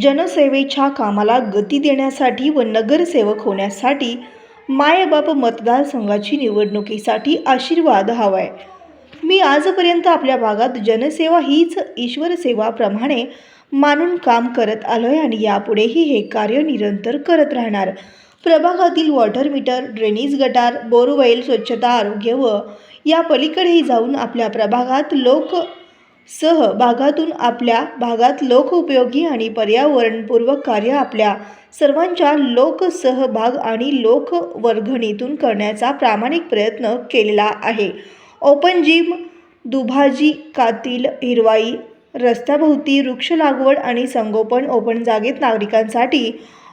जनसेवेच्या कामाला गती देण्यासाठी व नगरसेवक होण्यासाठी मायबाप मतदारसंघाची निवडणुकीसाठी आशीर्वाद हवाय. मी आजपर्यंत आपल्या भागात जनसेवा हीच ईश्वरसेवाप्रमाणे मानून काम करत आलो आहे आणि यापुढेही हे कार्य निरंतर करत राहणार. प्रभागातील वॉटर मीटर ड्रेनेज गटार बोरवेल स्वच्छता आरोग्य व या पलीकडेही जाऊन आपल्या प्रभागात लोक सह भागातून आपल्या भागात लोकउपयोगी आणि पर्यावरणपूर्वक कार्य आपल्या सर्वांच्या लोकसहभाग आणि लोकवर्गणीतून करण्याचा प्रामाणिक प्रयत्न केलेला आहे. ओपन जिम दुभाजी कातील हिरवाई रस्त्याभोवती वृक्ष लागवड आणि संगोपन ओपन जागेत नागरिकांसाठी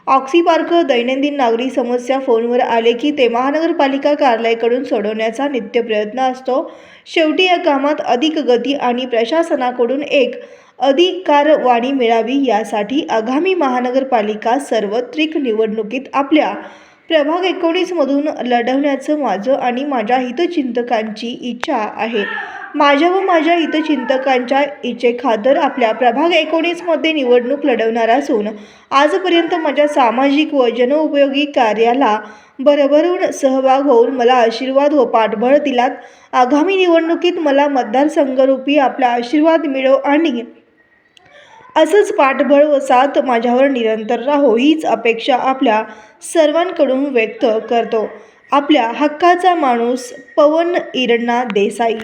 ऑक्सीपार्क दैनंदिन नागरी समस्या फोनवर आले की ते महानगरपालिका कार्यालयाकडून सोडवण्याचा नित्य प्रयत्न असतो. शेवटी या कामात अधिक गती आणि प्रशासनाकडून एक अधिकारवाणी मिळावी यासाठी आगामी महानगरपालिका सार्वत्रिक निवडणुकीत आपल्या प्रभाग एकोणीसमधून लढवण्याचं माझं आणि माझ्या हितचिंतकांची इच्छा आहे. माझ्या व माझ्या हितचिंतकांच्या इचेखातर आपल्या प्रभाग एकोणीसमध्ये निवडणूक लढवणार असून आजपर्यंत माझ्या सामाजिक व जनउपयोगी कार्याला भरभरून सहभाग होऊन मला आशीर्वाद व पाठबळ दिलात. आगामी निवडणुकीत मला मतदारसंघरूपी आपला आशीर्वाद मिळो आणि असंच पाठबळ व साथ माझ्यावर निरंतर राहो हीच अपेक्षा आपल्या सर्वांकडून व्यक्त करतो. आपल्या हक्काचा माणूस पवन इरणा देसाई.